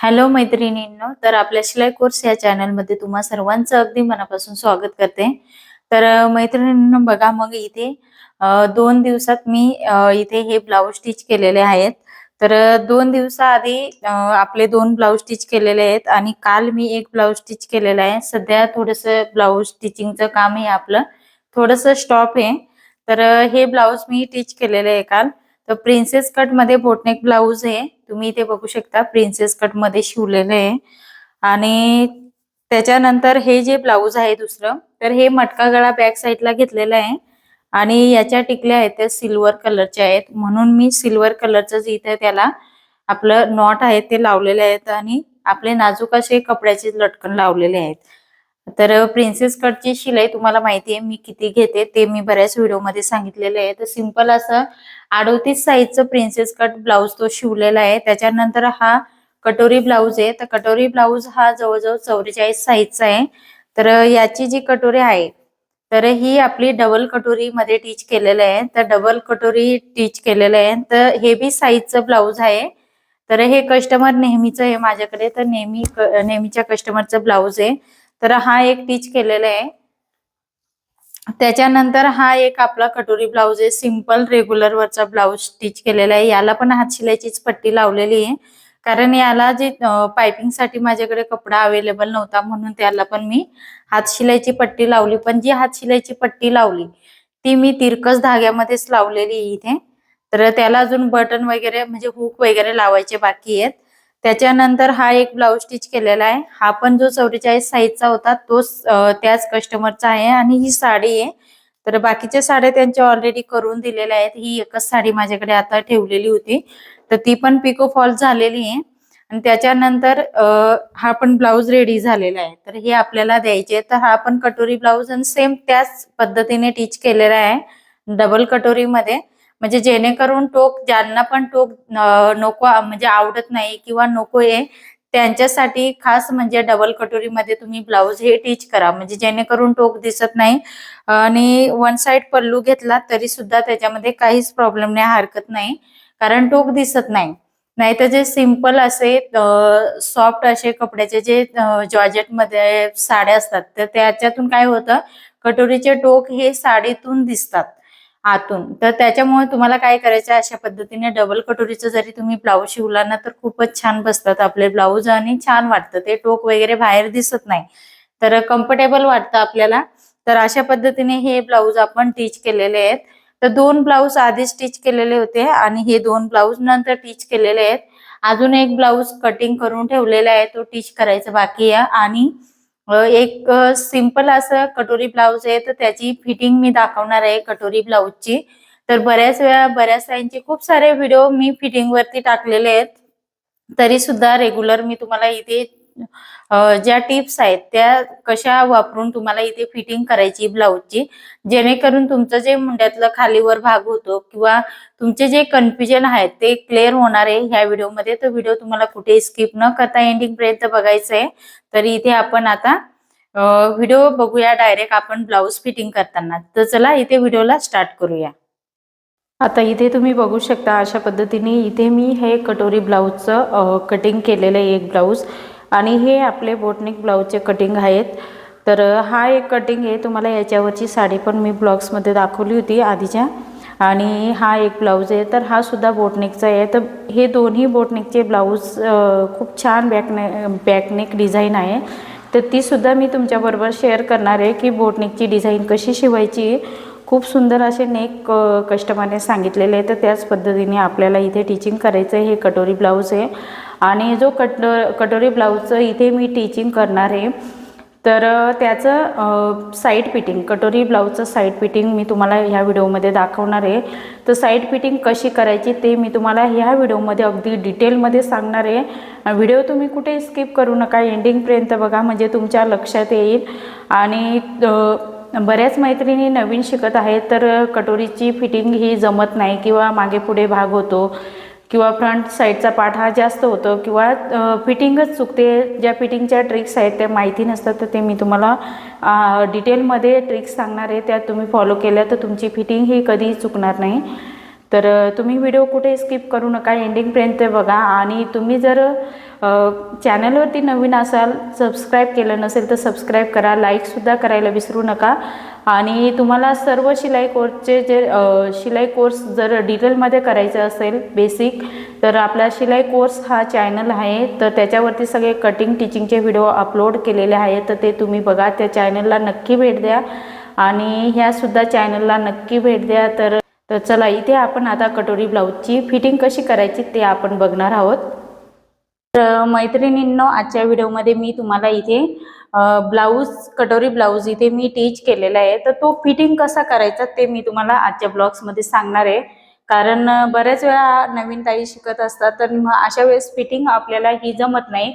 Hello मैत्रिणींनो तर आपल्या शिलाई कोर्स या चॅनलमध्ये तुम्हा सर्वांचं अगदी मनापासून स्वागत करते. तर मैत्रिणींनो बघा मग इथे दोन दिवसात मी इथे हे ब्लाऊज स्टिच केलेले आहेत. तर दोन दिवसाआधी आपले दोन ब्लाऊज स्टिच केलेले आहेत आणि काल मी एक ब्लाऊज स्टिच केलेला आहे. सध्या थोडस ब्लाऊज स्टिचिंगचं काम आहे आपलं. थोडस स्टॉप आहे. तर हे ब्लाऊज मी स्टिच केलेले आहे काल. तर प्रिन्सेस कटमध्ये बोटनेक ब्लाऊज आहे. तुम्ही इथे बघू शकता प्रिन्सेस कटमध्ये शिवलेले आहे. आणि त्याच्यानंतर हे जे ब्लाऊज आहे दुसरं तर हे मटका गळा बॅक साईडला घेतलेला आहे. आणि याच्या टिकल्या आहेत त्या सिल्वर कलरच्या आहेत. म्हणून मी सिल्वर कलरच इथे त्याला आपलं नॉट आहे ते लावलेले आहेत. आणि आपले नाजूक असे कपड्याचे लटकन लावलेले आहेत. तर प्रिन्सेस कटची शिलाई तुम्हाला माहिती आहे मी किती घेते ते मी बऱ्याच व्हिडिओमध्ये सांगितलेले आहे. तर सिंपल असं अडोतीस साईजचं प्रिन्सेस कट ब्लाऊज तो शिवलेला आहे. त्याच्यानंतर हा कटोरी ब्लाऊज आहे. तर कटोरी ब्लाऊज हा जवळजवळ चौवेचाळीस साईजचा आहे. तर याची जी कटोरी आहे तर ही आपली डबल कटोरी मध्ये टीच केलेलं आहे. तर डबल कटोरी टीच केलेलं आहे. तर हे बी साईजचं ब्लाऊज आहे. तर हे कस्टमर नेहमीचं आहे माझ्याकडे. तर नेहमी नेहमीच्या कस्टमरचं ब्लाऊज आहे. तर हा एक टीच केलेला आहे. त्याच्यानंतर हा एक आपला कटोरी ब्लाऊज आहे. सिंपल रेग्युलर वरचा ब्लाऊज स्टिच केलेला आहे. याला पण हात शिलाईचीच पट्टी लावलेली आहे. कारण याला जे पायपिंगसाठी माझ्याकडे कपडा अवेलेबल नव्हता म्हणून त्याला पण मी हात शिलाईची पट्टी लावली. पण जी हात शिलाईची पट्टी लावली ती मी तिरकस धाग्यामध्येच लावलेली आहे इथे. तर त्याला अजून बटन वगैरे म्हणजे हुक वगैरे लावायचे बाकी आहेत. त्याच्यानंतर हा एक ब्लाऊज स्टिच केलेला आहे. हा पण जो चौवेचाळीस साईजचा होता तोच त्याच कस्टमरचा आहे आणि ही साडी आहे. तर बाकीच्या साड्या त्यांच्या ऑलरेडी करून दिलेल्या आहेत. ही एकच साडी माझ्याकडे आता ठेवलेली होती. तर ती पण पिको फॉल झालेली आहे. आणि त्याच्यानंतर हा पण ब्लाऊज रेडी झालेला आहे. तर हे आपल्याला द्यायचे तर हा पण कटोरी ब्लाऊज आणि सेम त्याच पद्धतीने टीच केलेला आहे. डबल कटोरीमध्ये. म्हणजे जेणेकरून टोक ज्यांना पण टोक नको म्हणजे आवडत नाही किंवा नको आहे त्यांच्यासाठी खास म्हणजे डबल कटोरीमध्ये तुम्ही ब्लाऊज हे टीच करा. म्हणजे जेणेकरून टोक दिसत नाही. आणि वन साइड पल्लू घेतला तरी सुद्धा त्याच्यामध्ये काहीच प्रॉब्लेम नाही हरकत नाही. कारण टोक दिसत नाही. नाही तर जे सिंपल असे सॉफ्ट असे कपड्याचे जे जॉर्जेटमध्ये साड्या असतात तर त्याच्यातून काय होतं कटोरीचे टोक हे साडीतून दिसतात. आतून. तर त्याच्यामुळे तुम्हाला काय करायचं अशा पद्धतीने डबल कटोरीचं जरी तुम्ही ब्लाऊज शिवला ना तर खूपच छान बसतात आपले ब्लाऊज आणि छान वाटतं. ते टोक वगैरे बाहेर दिसत नाही. तर कम्फर्टेबल वाटतं आपल्याला. तर अशा पद्धतीने हे ब्लाऊज आपण टीच केलेले आहेत. तर दोन ब्लाऊज आधी स्टिच केलेले होते आणि हे दोन ब्लाऊज नंतर टीच केलेले आहेत. अजून एक ब्लाऊज कटिंग करून ठेवलेला आहे तो टीच करायचा बाकी आहे. आणि एक सिंपल असं कटोरी ब्लाऊज आहे तर त्याची फिटिंग मी दाखवणार आहे कटोरी ब्लाऊजची तर बऱ्याच वेळा बऱ्याच ताईंचे खूप सारे व्हिडिओ मी फिटिंग वरती टाकलेले आहेत. तरी सुद्धा रेग्युलर मी तुम्हाला इथे ज्या टिप्स आहेत त्या कशा वापरून तुम्हाला इथे फिटिंग करायची ब्लाऊजची? जेणेकरून तुमचं जे मुंड्यातलं खालीवर भाग होतो किंवा तुमचे जे कन्फ्युजन आहेत ते क्लिअर होणार आहे. ह्या व्हिडिओमध्ये तर व्हिडिओ तुम्हाला कुठे स्किप न करता एंडिंग पर्यंत बघायचं आहे. तर इथे आपण आता व्हिडिओ बघूया डायरेक्ट आपण ब्लाऊज फिटिंग करताना. तर चला इथे व्हिडिओला स्टार्ट करूया. आता इथे तुम्ही बघू शकता अशा पद्धतीने इथे मी हे कटोरी ब्लाऊजचं कटिंग केलेलं आहे एक ब्लाऊज. आणि हे आपले बोटनिक ब्लाऊजचे कटिंग आहेत. तर हा एक कटिंग आहे. तुम्हाला याच्यावरची साडी पण मी ब्लॉग्समध्ये दाखवली होती आधीच्या. आणि हा एक ब्लाऊज आहे. तर हा सुद्धा बोटनेकचा आहे. तर हे दोन्ही बोटनेकचे ब्लाऊज खूप छान बॅकने बॅकनेक डिझाईन आहे. तर तीसुद्धा मी तुमच्याबरोबर शेअर करणार आहे की बोटनेकची डिझाईन कशी शिवायची आहे खूप सुंदर असे नेक कस्टमरने सांगितलेले आहे. तर त्याच पद्धतीने आपल्याला इथे टीचिंग करायचं आहे. हे कटोरी ब्लाऊज आहे. आणि जो कट कटोरी ब्लाऊजचं इथे मी टीचिंग करणार आहे. तर त्याचं साईड फिटिंग कटोरी ब्लाऊजचं साईड फिटिंग मी तुम्हाला ह्या व्हिडिओमध्ये दाखवणार आहे. तर साईड फिटिंग कशी करायची ते मी तुम्हाला ह्या व्हिडिओमध्ये अगदी डिटेलमध्ये सांगणार आहे. व्हिडिओ तुम्ही कुठे स्किप करू नका. एंडिंगपर्यंत बघा. म्हणजे तुमच्या लक्षात येईल. आणि बऱ्याच मैत्रिणी नवीन शिकत आहेत तर कटोरीची फिटिंग ही जमत नाही किंवा मागे पुढे भाग होतो किंवा फ्रंट साईडचा पाठ हा जास्त होतो किंवा फिटिंगच चुकते. ज्या फिटिंगच्या ट्रिक्स आहेत त्या माहिती नसतात तर ते मी तुम्हाला डिटेलमध्ये ट्रिक्स सांगणार आहे त्या तुम्ही फॉलो केल्या तर तुमची फिटिंग ही कधीही चुकणार नाही. तर तुम्ही व्हिडिओ कुठे स्किप करू नका एंडिंगपर्यंत बघा आणि तुम्ही जर चॅनलवरती नवीन असाल सबस्क्राईब केलं नसेल तर सबस्क्राईब करा लाईकसुद्धा करायला विसरू नका. आणि तुम्हाला सर्व शिलाई कोर्सचे जे शिलाई कोर्स जर डिटेलमध्ये करायचं असेल बेसिक तर आपला शिलाई कोर्स हा चॅनल आहे. तर त्याच्यावरती सगळे कटिंग टीचिंगचे व्हिडिओ अपलोड केलेले आहेत. तर ते तुम्ही बघा त्या चॅनलला नक्की भेट द्या. आणि ह्यासुद्धा चॅनलला नक्की भेट द्या. तर तर चला इथे आपण आता कटोरी ब्लाऊजची फिटिंग कशी करायची ते आपण बघणार आहोत. तर मैत्रिणींनो आजच्या व्हिडिओमध्ये मी तुम्हाला इथे ब्लाऊज कटोरी ब्लाऊज इथे मी टीच केलेला आहे. तर तो फिटिंग कसा करायचा ते मी तुम्हाला आजच्या ब्लॉग्समध्ये सांगणार आहे. कारण बऱ्याच वेळा नवीन ताई शिकत असतात तर मग अशा वेळेस फिटिंग आपल्याला ही जमत नाही.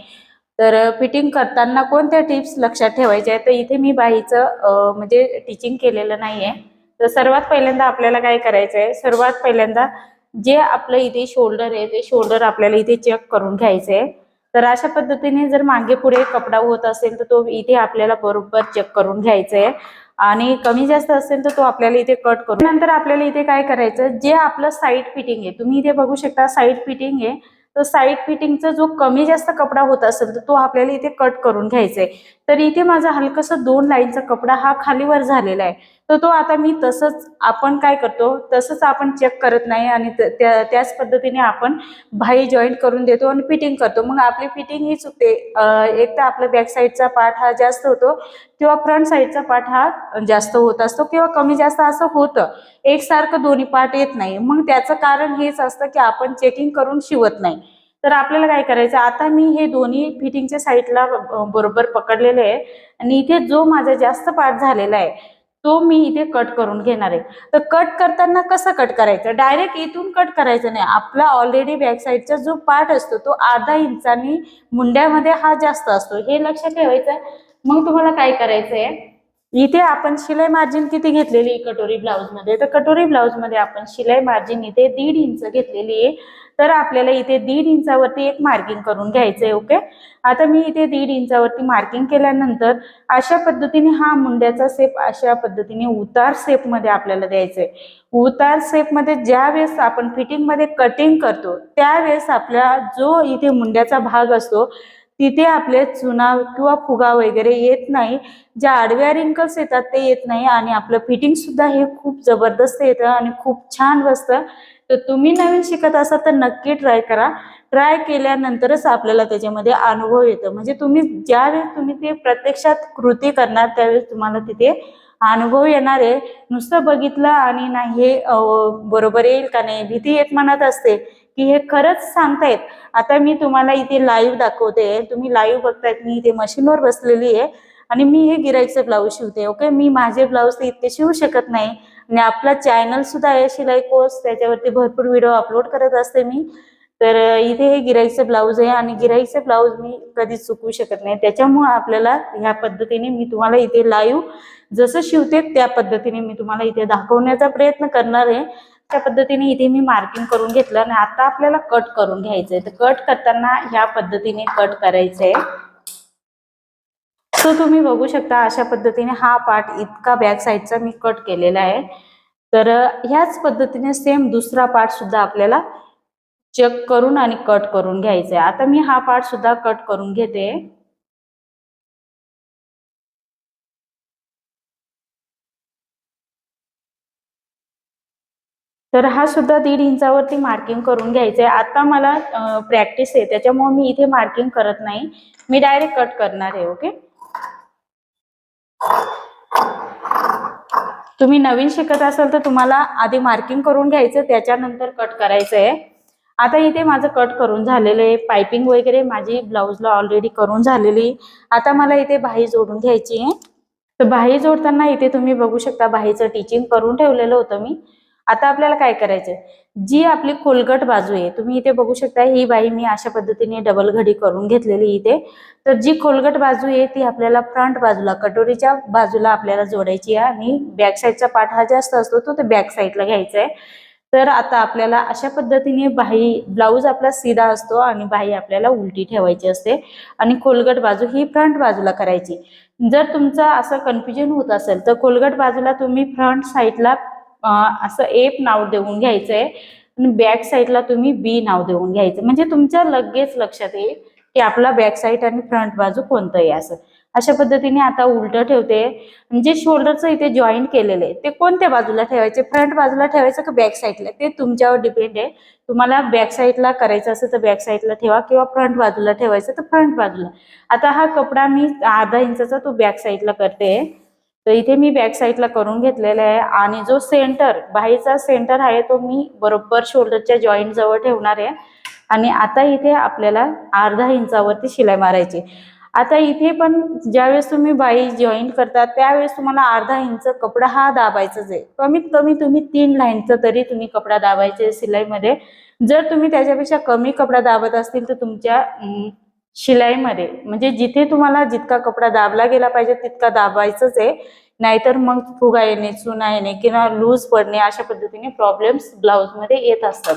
तर फिटिंग करताना कोणत्या टिप्स लक्षात ठेवायच्या आहेत? तर इथे मी बाईचं म्हणजे टीचिंग केलेलं नाही आहे तर सर्वात पहिल्यांदा आपल्याला काय करायचं आहे सर्वात पहिल्यांदा जे आपलं इथे शोल्डर आहे ते शोल्डर आपल्याला इथे चेक करून घ्यायचं आहे तर अशा पद्धतीने जर मागे पुढे कपडा होत असेल तर तो इथे आपल्याला बरोबर चेक करून घ्यायचा आहे आणि कमी जास्त असेल तर तो आपल्याला इथे कट करून नंतर आपल्याला इथे काय करायचं जे आपलं साईड फिटिंग आहे तुम्ही इथे बघू शकता साईड फिटिंग आहे तर साईड फिटिंगचा जो कमी जास्त कपडा होत असेल तर तो आपल्याला इथे कट करून घ्यायचा आहे तर इथे माझा हलकासा दोन लाईनचा कपडा हा खालीवर झालेला आहे. तर तो आता मी तसंच आपण काय करतो तसंच आपण चेक करत नाही आणि त्या त्याच पद्धतीने आपण भाई जॉईंट करून देतो आणि फिटिंग करतो. मग आपली फिटिंग ही चुकते एक तर आपला बॅक साईडचा पार्ट हा जास्त होतो किंवा फ्रंट साईडचा पार्ट हा जास्त होत असतो किंवा कमी जास्त असं होतं. एकसारखं दोन्ही पार्ट येत नाही. मग त्याचं कारण हेच असतं की आपण चेकिंग करून शिवत नाही. तर आपल्याला काय करायचं आता मी हे दोन्ही फिटिंगच्या साईडला बरोबर पकडलेले आहे आणि इथे जो माझा जास्त पार्ट झालेला आहे तो मी इथे कट करून घेणार आहे. तर कट करताना कसं कट करायचं? डायरेक्ट इथून कट करायचं नाही. आपला ऑलरेडी बॅक साईडचा जो पार्ट असतो तो अर्धा इंचानी मुंड्यामध्ये हा जास्त असतो. हे लक्षात ठेवायचं मग तुम्हाला काय करायचं आहे इथे आपण शिलाई मार्जिन किती घेतलेली कटोरी ब्लाऊजमध्ये. तर कटोरी ब्लाऊजमध्ये आपण शिलाई मार्जिन इथे दीड इंच घेतलेली आहे. तर आपल्याला इथे दीड इंचावरती एक मार्किंग करून घ्यायचंय ओके आता मी इथे दीड इंचावरती मार्किंग केल्यानंतर अशा पद्धतीने हा मुंड्याचा सेप अशा पद्धतीने उतार सेपमध्ये आपल्याला द्यायचंय. उतार सेपमध्ये ज्या वेळेस आपण फिटिंगमध्ये कटिंग करतो त्यावेळेस आपला जो इथे मुंड्याचा भाग असतो तिथे आपले चुना किंवा फुगा वगैरे येत नाही. ज्या आडव्या रिंकल्स येतात ते येत नाही आणि आपलं फिटिंग सुद्धा हे खूप जबरदस्त येतं आणि खूप छान बसतं. तर तुम्ही नवीन शिकत असाल तर नक्की ट्राय करा. ट्राय केल्यानंतरच आपल्याला त्याच्यामध्ये अनुभव येतो. म्हणजे तुम्ही ज्यावेळेस तुम्ही ते प्रत्यक्षात कृती करणार त्यावेळेस तुम्हाला तिथे अनुभव येणार आहे. नुसतं बघितलं आणि नाही हे बरोबर येईल का नाही भीती एक मनात असते. की हे खरंच सांगतायत. आता मी तुम्हाला इथे लाईव्ह दाखवते. तुम्ही लाईव्ह बघतायत मी इथे मशीनवर बसलेली आहे. आणि मी हे गिराईचं ब्लाऊज शिवते ओके मी माझे ब्लाऊज ते इतके शिवू शकत नाही. आणि आपला चॅनल सुद्धा आहे शिलाई कोर्स त्याच्यावरती भरपूर व्हिडिओ अपलोड करत असते मी. तर इथे हे गिराईचं ब्लाऊज आहे आणि गिराईचं ब्लाऊज मी कधीच चुकवू शकत नाही. त्याच्यामुळे आपल्याला ह्या पद्धतीने मी तुम्हाला इथे लाईव्ह जसं शिवते त्या पद्धतीने मी तुम्हाला इथे दाखवण्याचा प्रयत्न करणार आहे. त्या पद्धतीने इथे मी मार्किंग करून घेतलं आणि आता आपल्याला कट करून घ्यायचंय. तर कट करताना ह्या पद्धतीने कट करायचंय. तो तुम्ही बघू शकता अशा पद्धतीने हा पार्ट इतका बॅक साईडचा मी कट केलेला आहे. तर ह्याच पद्धतीने सेम दुसरा पार्ट सुद्धा आपल्याला चेक करून आणि कट करून घ्यायचा आहे आता मी हा पार्ट सुद्धा कट करून घेते. तर हा सुद्धा दीड इंचावरती मार्किंग करून घ्यायचं आहे आता मला प्रॅक्टिस आहे त्याच्यामुळे मी इथे मार्किंग करत नाही. मी डायरेक्ट कट करणार आहे ओके तुम्ही नवीन शिकत असाल तर तुम्हाला आधी मार्किंग करून घ्यायचं त्याच्यानंतर कट करायचं आहे आता इथे माझं कट करून झालेलं आहे. पायपिंग वगैरे माझी ब्लाऊजला ऑलरेडी करून झालेली. आता मला इथे बाही जोडून घ्यायची आहे. तर बाही जोडताना इथे तुम्ही बघू शकता बाहीचं टिचिंग करून ठेवलेलं होतं मी. आता आपल्याला काय करायचंय? जी आपली खोलगट बाजू आहे तुम्ही इथे बघू शकता ही बाई मी अशा पद्धतीने डबल घडी करून घेतलेली इथे. तर जी खोलगट बाजू आहे ती आपल्याला फ्रंट बाजूला कटोरीच्या बाजूला आपल्याला जोडायची आहे आणि बॅक साईडचा पाठ हा जास्त असतो तो ते बॅक साईडला घ्यायचा आहे. तर आता आपल्याला अशा पद्धतीने बाही ब्लाऊज आपला सीधा असतो आणि बाही आपल्याला उलटी ठेवायची असते. आणि खोलगट बाजू ही फ्रंट बाजूला करायची. जर तुमचं असं कन्फ्युजन होत असेल तर खोलगट बाजूला तुम्ही फ्रंट साईडला असं एप नाव देऊन घ्यायचंय. आणि बॅक साईडला तुम्ही बी नाव देऊन घ्यायचं. म्हणजे तुमच्या लगेच लक्षात येईल की आपला बॅक साईड आणि फ्रंट बाजू कोणतं आहे असं. अशा पद्धतीने आता उलट ठेवते. म्हणजे शोल्डरचं इथे जॉईंट केलेलं आहे ते कोणत्या बाजूला ठेवायचे? फ्रंट बाजूला ठेवायचं का बॅक साईडला ते तुमच्यावर डिपेंड आहे. तुम्हाला बॅक साईडला करायचं असेल तर बॅक साईडला ठेवा किंवा फ्रंट बाजूला ठेवायचं तर फ्रंट बाजूला. आता हा कपडा मी अर्धा इंचाचा तो बॅक साईडला करते. तर इथे मी बॅक साईडला करून घेतलेला आहे. आणि जो सेंटर बाहीचा सेंटर आहे तो मी बरोबर शोल्डरच्या जॉईंट जवळ ठेवणार आहे. आणि आता इथे आपल्याला अर्धा इंचावरती शिलाई मारायची आता इथे पण ज्यावेळेस तुम्ही बाई जॉईन करता त्यावेळेस तुम्हाला अर्धा इंच कपडा हा दाबायचाच आहे. कमीत कमी तुम्ही तीन लाईनचा तरी तुम्ही कपडा दाबायचे शिलाईमध्ये. जर तुम्ही त्याच्यापेक्षा कमी कपडा दाबत असतील तर तुमच्या शिलाईमध्ये. म्हणजे जिथे तुम्हाला जितका कपडा दाबला गेला पाहिजे तितका दाबायचंच आहे. नाहीतर मग फुगा येणे चुना येणे किंवा लूज पडणे अशा पद्धतीने प्रॉब्लेम्स ब्लाऊजमध्ये येत असतात.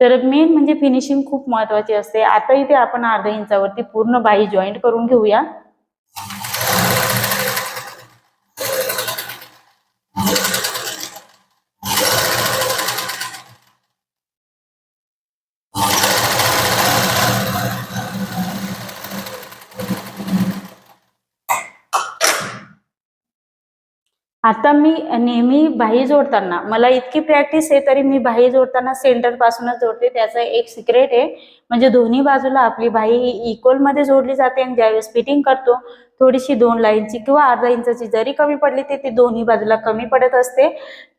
तर मेन म्हणजे फिनिशिंग खूप महत्वाची असते. आता इथे आपण अर्ध्या इंचावरती पूर्ण बाही जॉईंट करून घेऊया. आता मी नेहमी बाही जोडताना मला इतकी प्रॅक्टिस आहे तरी मी बाही जोडताना सेंटर पासूनच जोडते. त्याचं एक सिक्रेट आहे म्हणजे दोन्ही बाजूला आपली बाही इक्वलमध्ये जोडली जाते आणि ज्यावेळेस फिटिंग करतो थोडीशी दोन लाईनची किंवा अर्धा इंचाची जरी कमी पडली तर ती दोन्ही बाजूला कमी पडत असते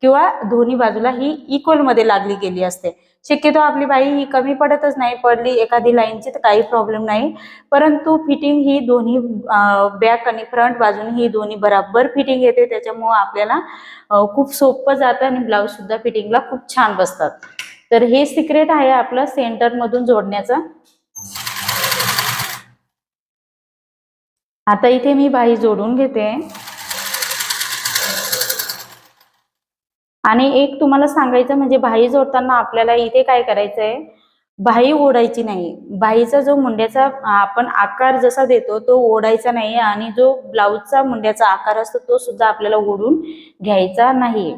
किंवा दोन्ही बाजूला ही इक्वलमध्ये लागली गेली असते. शक्यतो आपली बाई ही कमी पडतच नाही पडली एखादी लाईनची तर काही प्रॉब्लेम नाही. परंतु फिटिंग ही दोन्ही बॅक आणि फ्रंट बाजून ही दोन्ही बराबर फिटिंग येते. त्याच्यामुळं आपल्याला खूप सोपं जातं आणि ब्लाऊज सुद्धा फिटिंगला खूप छान बसतात. तर हे सिक्रेट आहे आपलं सेंटर मधून जोडण्याचं. आता इथे मी बाही जोडून घेते. आणि एक तुम्हाला सांगायचं म्हणजे बाही जोडताना आपल्याला इथे काय करायचंय? बाही ओढायची नाही. बाहीचा जो मुंड्याचा आपण आकार जसा देतो तो ओढायचा नाही आणि जो ब्लाऊजचा मुंड्याचा आकार असतो तो सुद्धा आपल्याला ओढून घ्यायचा नाही.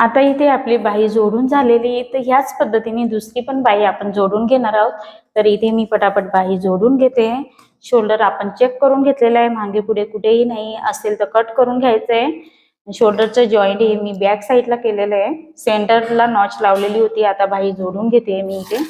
आता इथे आपली बाई जोडून झालेली आहे. तर ह्याच पद्धतीने दुसरी पण बाई आपण जोडून घेणार आहोत. तर इथे मी पटापट बाई जोडून घेते. शोल्डर आपण चेक करून घेतलेलं आहे. मागे पुढे कुठेही नाही असेल तर कट करून घ्यायचं आहे शोल्डरचं जॉईंट हे मी बॅक साईडला केलेलं आहे. सेंटरला नॉच लावलेली होती. आता बाई जोडून घेते मी इथे.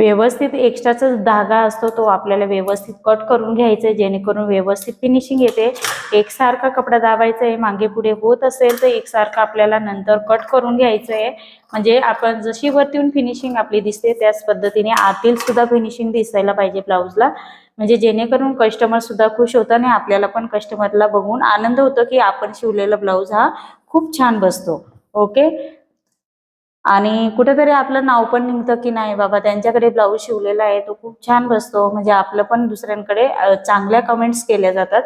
व्यवस्थित एक्स्ट्राचा धागा असतो तो आपल्याला व्यवस्थित कट करून घ्यायचा आहे जेणेकरून व्यवस्थित फिनिशिंग येते. एकसारखा कपडा दाबायचा आहे मागे पुढे होत असेल तर एकसारखा आपल्याला नंतर कट करून घ्यायचं आहे म्हणजे आपण जशी वरतीहून फिनिशिंग आपली दिसते त्याच पद्धतीने आतील सुद्धा फिनिशिंग दिसायला पाहिजे ब्लाऊजला म्हणजे जेणेकरून कस्टमर सुद्धा खुश होतं आणि आपल्याला पण कस्टमरला बघून आनंद होतो की आपण शिवलेला ब्लाऊज हा खूप छान बसतो. ओके आणि कुठेतरी आपलं नाव पण निघतं की नाही बाबा त्यांच्याकडे ब्लाऊज शिवलेला आहे तो खूप छान बसतो. म्हणजे आपलं पण दुसऱ्यांकडे चांगल्या कमेंट्स केल्या जातात.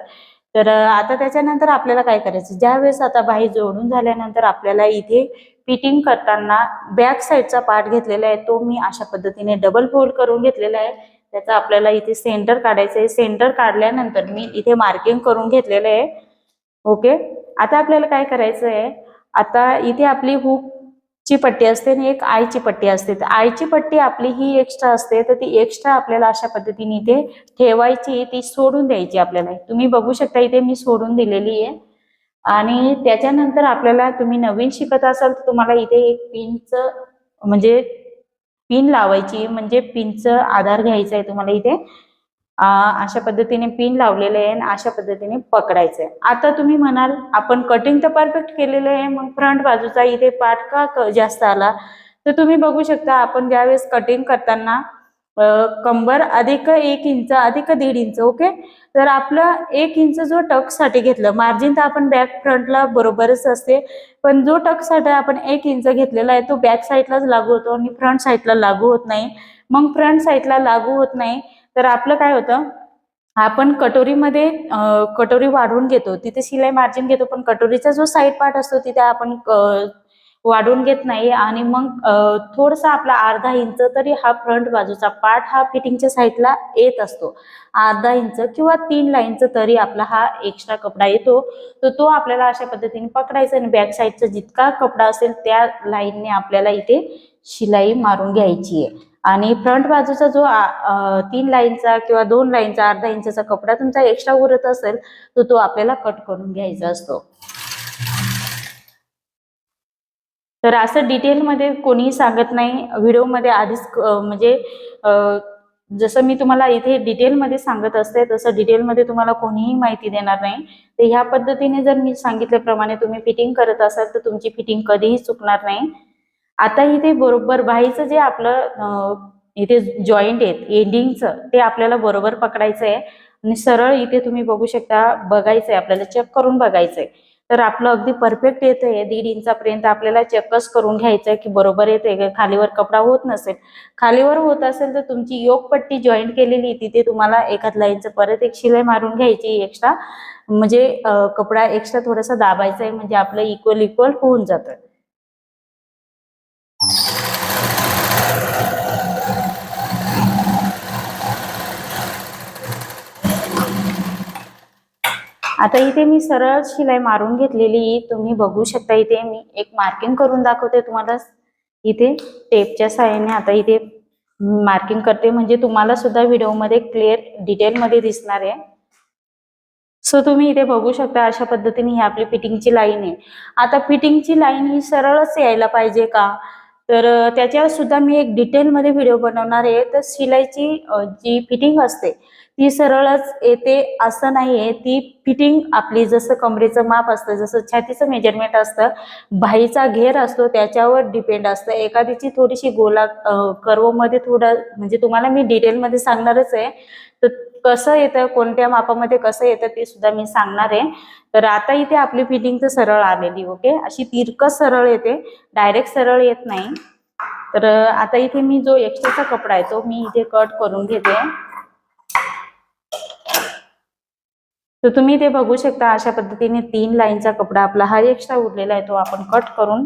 तर आता त्याच्यानंतर आपल्याला काय करायचं? ज्या वेळेस आता बाही जोडून झाल्यानंतर आपल्याला इथे फिटिंग करताना बॅक साईडचा पार्ट घेतलेला आहे तो मी अशा पद्धतीने डबल फोल्ड करून घेतलेला आहे. त्याचा आपल्याला इथे सेंटर काढायचं आहे. सेंटर काढल्यानंतर मी इथे मार्किंग करून घेतलेलं आहे. ओके आता आपल्याला काय करायचं आहे? आता इथे आपली हुक ची पट्टी असते आणि एक आयची पट्टी असते. तर आयची पट्टी आपली ही एक्स्ट्रा असते. तर ती एक्स्ट्रा आपल्याला अशा पद्धतीने इथे ठेवायची ती सोडून द्यायची आपल्याला. तुम्ही बघू शकता इथे मी सोडून दिलेली आहे. आणि त्याच्यानंतर आपल्याला तुम्ही नवीन शिकत असाल तर तुम्हाला इथे एक पिनचं म्हणजे पिन लावायची म्हणजे पिनचं आधार घ्यायचा आहे तुम्हाला इथे. अशा पद्धतीने पिन लावलेले आहे आणि अशा पद्धतीने पकडायचं आहे आता तुम्ही म्हणाल आपण कटिंग तर परफेक्ट केलेलं आहे मग फ्रंट बाजूचा इथे पार्ट का जास्त आला? तर तुम्ही बघू शकता आपण ज्यावेळेस कटिंग करताना कंबर अधिक एक इंच अधिक दीड इंच ओके तर आपलं एक इंच जो टकसाठी घेतलं मार्जिन तर आपण बॅक फ्रंटला बरोबरच असते पण जो टकसाठी आपण एक इंच घेतलेला आहे तो बॅक साईडलाच लागू होतो आणि फ्रंट साईडला लागू होत नाही. मग फ्रंट साईडला लागू होत नाही तर आपलं काय होतं? आपण कटोरीमध्ये कटोरी वाढवून घेतो. तिथे शिलाई मार्जिन घेतो पण कटोरीचा जो साईड पार्ट असतो तिथे आपण वाढवून घेत नाही. आणि मग थोडसा थोडासा आपला अर्धा इंच तरी हा फ्रंट बाजूचा पार्ट हा फिटिंगच्या साईडला येत असतो. अर्धा इंच किंवा तीन लाईनचं तरी आपला हा एक्स्ट्रा कपडा येतो. तर तो आपल्याला अशा पद्धतीने पकडायचा आणि बॅक साईडचा जितका कपडा असेल त्या लाईनने आपल्याला इथे शिलाई मारून घ्यायची आहे. आणि फ्रंट बाजूचा जो तीन लाईनचा किंवा दोन लाईनचा अर्धा इंचचा कपडा तुमचा एक्स्ट्रा उरत असेल तर तो आपल्याला कट करून घ्यायचा असतो. तर असं डिटेलमध्ये कोणीही सांगत नाही. व्हिडिओमध्ये आधीच म्हणजे जसं मी तुम्हाला इथे डिटेलमध्ये सांगत असते तसं डिटेलमध्ये तुम्हाला कोणीही माहिती देणार नाही. तर ह्या पद्धतीने जर मी सांगितल्याप्रमाणे तुम्ही फिटिंग करत असाल तर तुमची फिटिंग कधीही चुकणार नाही. आता इथे बरोबर बाहीचं जे आपलं इथे जॉईंट आहेत एंडिंगचं ते आपल्याला बरोबर पकडायचं आहे आणि सरळ इथे तुम्ही बघू शकता बघायचं आहे आपल्याला चेक करून बघायचं आहे तर आपलं अगदी परफेक्ट येत आहे दीड इंचापर्यंत आपल्याला चेकच करून घ्यायचं आहे की बरोबर येते का? खालीवर कपडा होत नसेल. खालीवर होत असेल तर तुमची योग पट्टी जॉईंट केलेली तिथे तुम्हाला एखाद लाईनचं परत एक शिलाई मारून घ्यायची एक्स्ट्रा म्हणजे कपडा एक्स्ट्रा थोडासा दाबायचा आहे म्हणजे आपलं इक्वल इक्वल होऊन जातं आता इथे मी सरळ शिलाई मारून घेतलेली. तुम्ही बघू शकता इथे मी एक मार्किंग करून दाखवते तुम्हाला. इथे टेपच्या सहाय्याने आता इथे मार्किंग करते. म्हणजे तुम्हाला सुद्धा व्हिडिओमध्ये क्लिअर डिटेलमध्ये दिसणार आहे. सो तुम्ही इथे बघू शकता अशा पद्धतीने ही आपली फिटिंगची लाईन आहे. आता फिटिंगची लाईन ही सरळच यायला पाहिजे का? तर त्याच्यावर सुद्धा मी एक डिटेलमध्ये व्हिडिओ बनवणार आहे. तर शिलाईची जी फिटिंग असते ती सरळच येते असं नाही आहे ती फिटिंग आपली जसं कमरेचं माप असतं जसं छातीचं मेजरमेंट असतं बाईचा घेर असतो त्याच्यावर डिपेंड असतं. एखादीची थोडीशी गोला कर्वमध्ये थोडं म्हणजे तुम्हाला मी डिटेलमध्ये सांगणारच आहे. तर कसं येतं कोणत्या मापामध्ये कसं येतं ते सुद्धा मी सांगणार आहे. तर आता इथे आपली फिटिंग तर सरळ आलेली ओके? अशी तिरकस सरळ येते डायरेक्ट सरळ येत नाही. तर आता इथे मी जो एक्स्ट्राचा कपडा आहे तो मी इथे कट करून घेते. तर तुम्ही ते बघू शकता अशा पद्धतीने तीन लाईनचा कपडा आपला हा एक्स्ट्रा उरलेला आहे तो आपण कट करून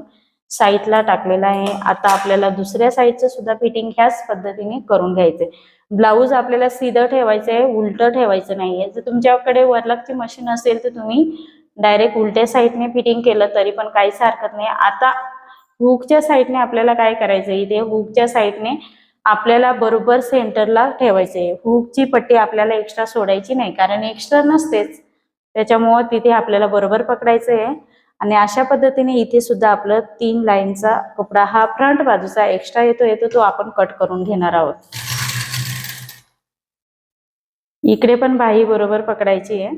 साईडला टाकलेला आहे. आता आपल्याला दुसऱ्या साईडचं सुद्धा फिटिंग ह्याच पद्धतीने करून घ्यायचंय. ब्लाऊज आपल्याला सीधं ठेवायचं आहे उलटं ठेवायचं नाहीये. जर तुमच्याकडे वरलागची मशीन असेल तर तुम्ही डायरेक्ट उलट्या साईडने फिटिंग केलं तरी पण काहीच हरकत नाही. आता हुकच्या साईडने आपल्याला काय करायचं इथे हुकच्या साईडने आपल्याला बरोबर सेंटरला ठेवायचे हुकची पट्टी आपल्याला एक्स्ट्रा सोडायची नाही. कारण एक्स्ट्रा नसतेच. त्याच्यामुळं तिथे आपल्याला बरोबर पकडायचं आहे आणि अशा पद्धतीने इथे सुद्धा आपलं तीन लाईनचा कपडा हा फ्रंट बाजूचा एक्स्ट्रा येतो येतो तो आपण कट करून घेणार आहोत. इकडे पण बाही बरोबर पकडायची आहे.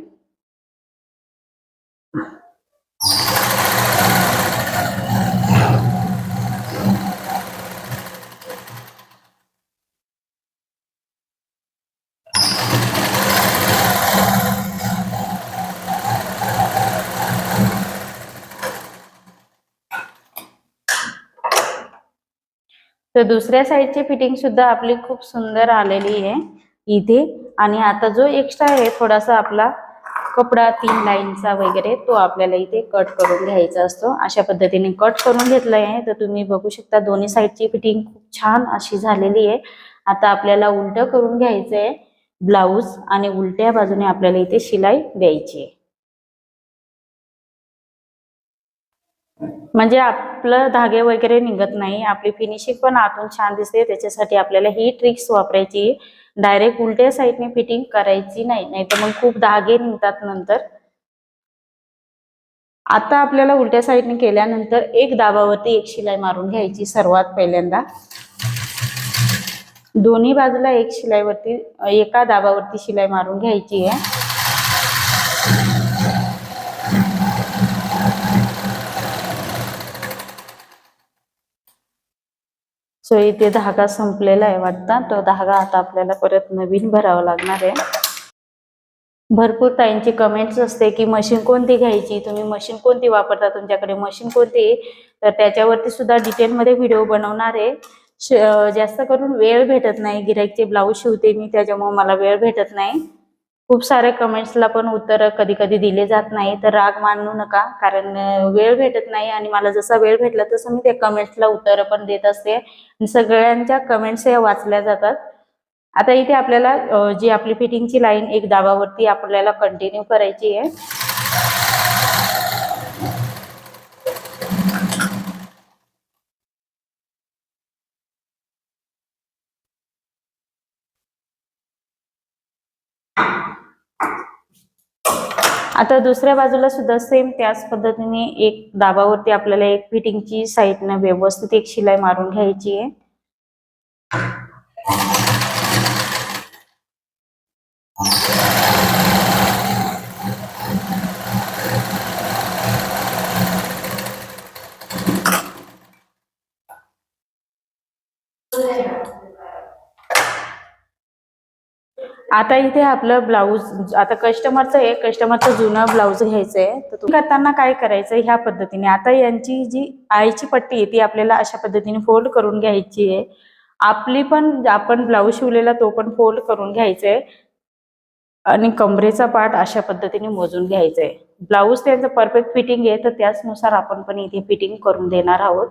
तर दुसऱ्या साईडची फिटिंग सुद्धा आपली खूप सुंदर आलेली आहे. इथे. आणि आता जो एक्स्ट्रा आहे थोडासा आपला कपडा तीन लाईनचा वगैरे तो आपल्याला इथे कट करून घ्यायचा असतो. अशा पद्धतीने कट करून घेतलं आहे. तर तुम्ही बघू शकता दोन्ही साईडची फिटिंग खूप छान अशी झालेली आहे. आता आपल्याला उलट करून घ्यायचं आहे ब्लाऊज आणि उलट्या बाजूने आपल्याला इथे शिलाई द्यायची आहे. म्हणजे आपलं धागे वगैरे निघत नाही. आपली फिनिशिंग पण आतून छान दिसते. त्याच्यासाठी आपल्याला ही ट्रिक्स वापरायची. डायरेक्ट उलट्या साईडने फिटिंग करायची नाही. नाही तर मग खूप धागे निघतात नंतर. आता आपल्याला उलट्या साईडने केल्यानंतर एक दाबावरती एक शिलाई मारून घ्यायची सर्वात पहिल्यांदा. दोन्ही बाजूला एक शिलाईवरती एका दाबावरती शिलाई मारून घ्यायची आहे. सो इथे धागा संपलेला आहे वाटतं. तो धागा आता आपल्याला परत नवीन भरावा लागणार आहे. भरपूर ताईंची कमेंट्स असते की मशीन कोणती घ्यायची? तुम्ही मशीन कोणती वापरता? तुमच्याकडे मशीन कोणती? आहे? तर त्याच्यावरती सुद्धा डिटेलमध्ये व्हिडिओ बनवणार आहे. श- जास्त करून वेळ भेटत नाही. गिराईकचे ब्लाऊज शिवते मी त्याच्यामुळे मला वेळ भेटत नाही. खूप सारे कमेंट्सला पण उत्तर कधी कधी दिले जात नाही. तर राग मानू नका कारण वेळ भेटत नाही आणि मला जसा वेळ भेटला तसं मी त्या कमेंट्सला उत्तर पण देत असते. सगळ्यांच्या कमेंट्स या वाचल्या जातात. आता इथे आपल्याला जी आपली फिटिंगची लाईन एक दाबावरती आपल्याला कंटिन्यू करायची आहे. आता दुसऱ्या बाजूला सुद्धा सेम त्याच पद्धतीने एक दाबावरती आपल्याला एक फिटिंगची साईडनं व्यवस्थित एक शिलाई मारून घ्यायची आहे. आता इथे आपलं ब्लाऊज आता कस्टमरचं आहे कस्टमरचं जुनं ब्लाऊज घ्यायचं आहे तर तुम्ही करताना काय करायचं ह्या पद्धतीने? आता यांची जी आईची पट्टी आहे ती आपल्याला अशा पद्धतीने फोल्ड करून घ्यायची आहे. आपली पण आपण ब्लाऊज शिवलेला तो पण फोल्ड करून घ्यायचा आहे आणि कमरेचा पार्ट अशा पद्धतीने मोजून घ्यायचा आहे ब्लाऊज त्यांचं परफेक्ट फिटिंग आहे तर त्याचनुसार आपण पण इथे फिटिंग करून देणार आहोत.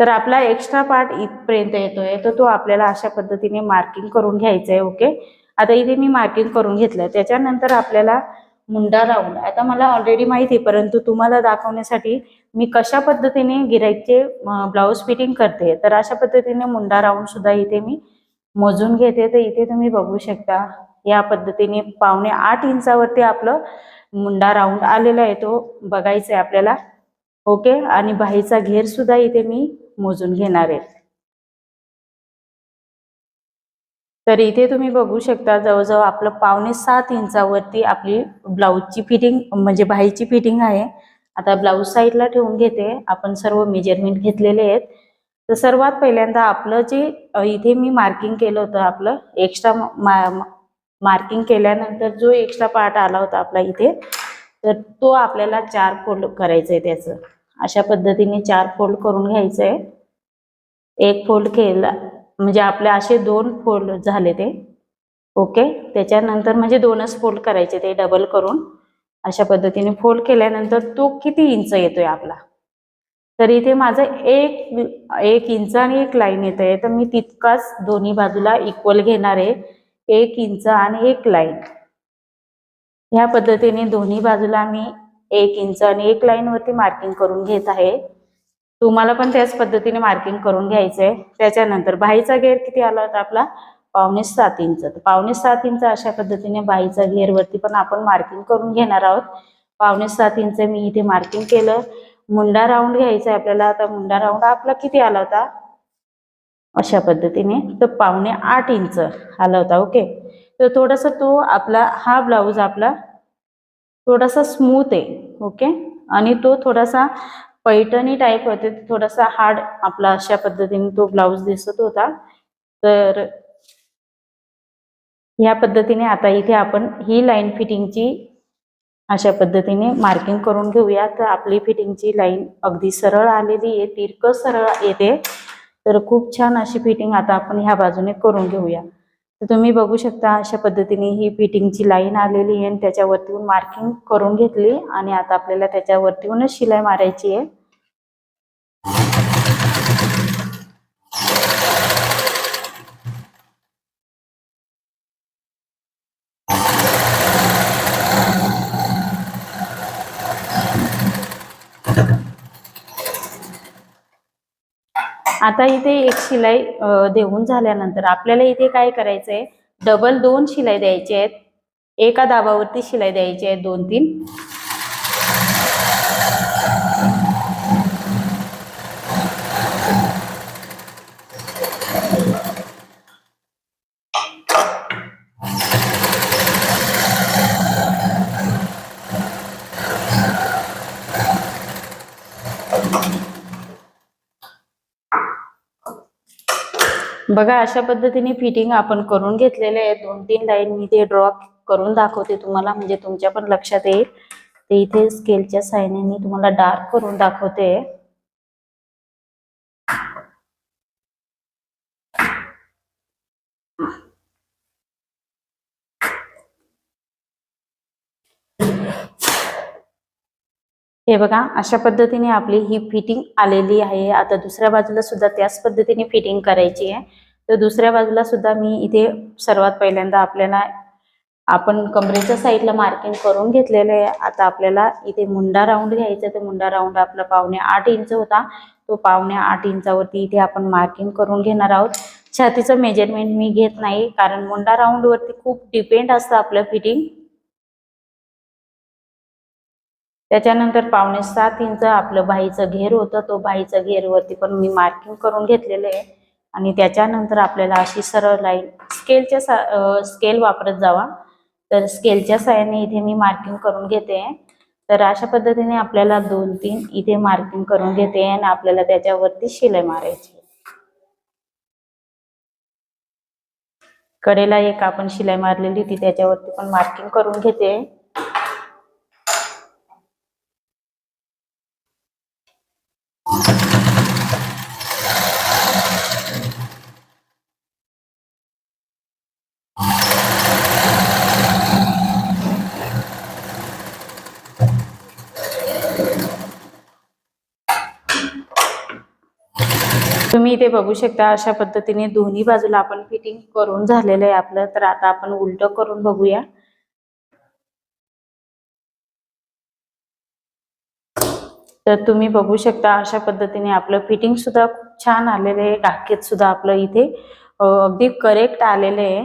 तर आपला एक्स्ट्रा पार्ट इथपर्यंत येतोय. तर तो आपल्याला अशा पद्धतीने मार्किंग करून घ्यायचं आहे ओके आता इथे मी मार्किंग करून घेतलंय त्याच्यानंतर आपल्याला मुंडा राऊंड आता मला ऑलरेडी माहिती आहे परंतु तुम्हाला दाखवण्यासाठी मी कशा पद्धतीने गिराईकचे ब्लाऊज फिटिंग करते तर अशा पद्धतीने मुंडा राऊंड सुद्धा इथे मी मोजून घेते. तर इथे तुम्ही बघू शकता या पद्धतीने पावणे आठ इंचावरती आपलं मुंडा राऊंड आलेला आहे. तो बघायचा आहे आपल्याला ओके आणि बाहीचा घेर सुद्धा इथे मी मोजून घेणार आहेत. तर इथे तुम्ही बघू शकता जवळजवळ आपलं पावणे सात इंचावरती आपली ब्लाऊजची फिटिंग म्हणजे बाहीची फिटिंग आहे. आता ब्लाऊज साईडला ठेवून घेते. आपण सर्व मेजरमेंट घेतलेले आहेत. तर सर्वात पहिल्यांदा आपलं जे इथे मी मार्किंग केलं होतं आपलं एक्स्ट्रा मार्किंग केल्यानंतर जो एक्स्ट्रा पार्ट आला होता आपला इथे तर तो आपल्याला चार फोल्ड करायचा आहे त्याचं. अशा पद्धतीने चार फोल्ड करून घ्यायचं आहे एक फोल्ड केला म्हणजे आपले असे दोन फोल्ड झाले ते. ओके त्याच्यानंतर म्हणजे दोनच फोल्ड करायचे ते डबल करून. अशा पद्धतीने फोल्ड केल्यानंतर तो किती इंच येतोय आपला? तर इथे माझं एक एक इंच आणि एक लाईन येत आहे तर मी तितकाच दोन्ही बाजूला इक्वल घेणार आहे. एक इंच आणि एक लाईन ह्या पद्धतीने दोन्ही बाजूला मी एक इंच आणि एक लाईनवरती मार्किंग करून घेत आहे. तुम्हाला पण त्याच पद्धतीने मार्किंग करून घ्यायचं आहे त्याच्यानंतर बाईचा घेर किती आला होता आपला? पावणे सात इंच. तर पावणे सात इंच अशा पद्धतीने बाईचा घेरवरती पण आपण मार्किंग करून घेणार आहोत. पावणे सात इंच मी इथे मार्किंग केलं. मुंडा राऊंड घ्यायचा आहे आपल्याला. आता मुंडा राऊंड आपला किती आला होता? अशा पद्धतीने. तर पावणे आठ इंच आला होता. ओके तर थोडासा तो आपला हा ब्लाऊज आपला थोडासा स्मूथ आहे ओके आणि तो थोडासा पैठणी टाईप होते थोडासा हार्ड आपला अशा पद्धतीने तो ब्लाऊज दिसत होता. तर ह्या पद्धतीने आता इथे आपण ही लाईन फिटिंगची अशा पद्धतीने मार्किंग करून घेऊया. तर आपली फिटिंगची लाईन अगदी सरळ आलेली आहे तिरकं सरळ येते. तर खूप छान अशी फिटिंग आता आपण ह्या बाजूने करून घेऊया. तर तुम्ही बघू शकता अशा पद्धतीने ही फिटिंगची लाईन आलेली आहे आणि त्याच्यावरतीहून मार्किंग करून घेतली आणि आता आपल्याला त्याच्यावरतीहूनच शिलाई मारायची आहे. आता इथे एक शिलाई देऊन झाल्यानंतर आपल्याला इथे काय करायचंय? डबल दोन शिलाई द्यायचे आहेत. एका दाबावरती शिलाई द्यायची आहेत दोन तीन बघा अशा पद्धतीने फिटिंग आपण करून घेतलेले आहे दोन तीन लाईन मी ते ड्रॉ करून दाखवते तुम्हाला. म्हणजे तुमच्या पण लक्षात येईल. ते इथे स्केलच्या साहाय्याने मी तुम्हाला डार्क करून दाखवते. हे बघा अशा पद्धतीने आपली ही फिटिंग आलेली आहे. आता दुसऱ्या बाजूला सुद्धा त्याच पद्धतीने फिटिंग करायची आहे. तर दुसऱ्या बाजूला सुद्धा मी इथे सर्वात पहिल्यांदा आपल्याला आपण कमरेच्या साईडला मार्किंग करून घेतलेलं आहे. आता आपल्याला इथे मुंडा राऊंड घ्यायचा तर मुंडा राऊंड आपला पावणे आठ इंच होता. तो पावणे आठ इंचावरती इथे आपण मार्किंग करून घेणार आहोत. छातीचं मेजरमेंट मी घेत नाही. कारण मुंडा राऊंडवरती खूप डिपेंड असतं आपलं फिटिंग त्याच्यानंतर पावणे सात इंच आपलं बाईचं घेर होतं. तो बाईचं घेरवरती पण मी मार्किंग करून घेतलेलं आहे. आणि त्याच्यानंतर आपल्याला अशी सरळ लाईन स्केलच्या सा स्केल वापरत जावा. तर स्केलच्या साह्याने इथे मी मार्किंग करून घेते. तर अशा पद्धतीने आपल्याला दोन तीन इथे मार्किंग करून घेते आणि आपल्याला त्याच्यावरती शिलाई मारायची. कडेला एक आपण शिलाई मारलेली होती त्याच्यावरती पण मार्किंग करून घेते. तुम्ही इथे बघू शकता अशा पद्धतीने दोन्ही बाजूला आपण फिटिंग करून झालेलं आहे आपलं. तर आता आपण उलट करून बघूया. तर तुम्ही बघू शकता अशा पद्धतीने आपलं फिटिंग सुद्धा खूप छान आलेलं आहे. टाकेत सुद्धा आपलं इथे अगदी करेक्ट आलेलं आहे.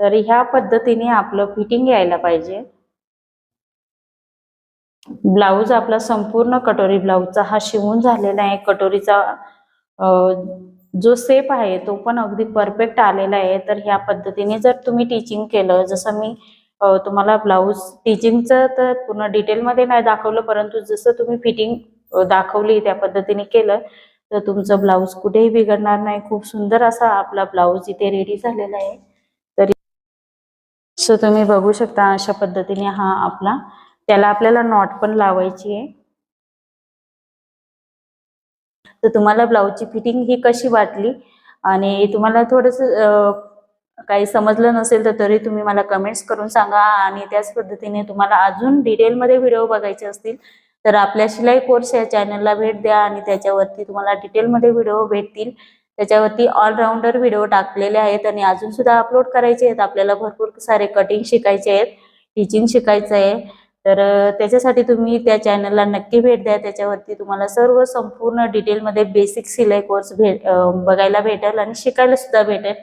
तर ह्या पद्धतीने आपलं फिटिंग यायला पाहिजे. ब्लाऊज आपला संपूर्ण कटोरी ब्लाऊजचा हा शिवून झालेला आहे. कटोरीचा जो सेप आहे तो पण अगदी परफेक्ट आलेला आहे. तर ह्या पद्धतीने जर तुम्ही टीचिंग केलं जसं मी तुम्हाला ब्लाऊज टीचिंगचं तर पूर्ण डिटेलमध्ये नाही दाखवलं परंतु जसं तुम्ही फिटिंग दाखवली त्या पद्धतीने केलं तर तुमचं ब्लाऊज कुठेही बिघडणार नाही. खूप सुंदर असा आपला ब्लाऊज इथे रेडी झालेला आहे. तरी सो तुम्ही बघू शकता अशा पद्धतीने हा आपला त्याला आपल्याला नॉट पण लावायची आहे. तर तुम्हाला ब्लाऊजची फिटिंग ही कशी वाटली? आणि तुम्हाला थोडंसं काही समजलं नसेल तर तरी तुम्ही मला कमेंट्स करून सांगा. आणि त्याच पद्धतीने तुम्हाला अजून डिटेलमध्ये व्हिडिओ बघायचे असतील तर आपल्या शिलाई कोर्स या चॅनलला भेट द्या. आणि त्याच्यावरती तुम्हाला डिटेलमध्ये व्हिडिओ भेटतील. त्याच्यावरती ऑलराऊंडर व्हिडिओ टाकलेले आहेत. आणि अजून सुद्धा अपलोड करायचे आहेत. आपल्याला भरपूर सारे कटिंग शिकायचे आहेत टीचिंग शिकायचं आहे. तर त्याच्यासाठी तुम्ही त्या चॅनलला नक्की भेट द्या. त्याच्यावरती तुम्हाला सर्व संपूर्ण डिटेलमध्ये बेसिक सिलाई कोर्स भेट बघायला भेटेल आणि शिकायला सुद्धा भेटेल.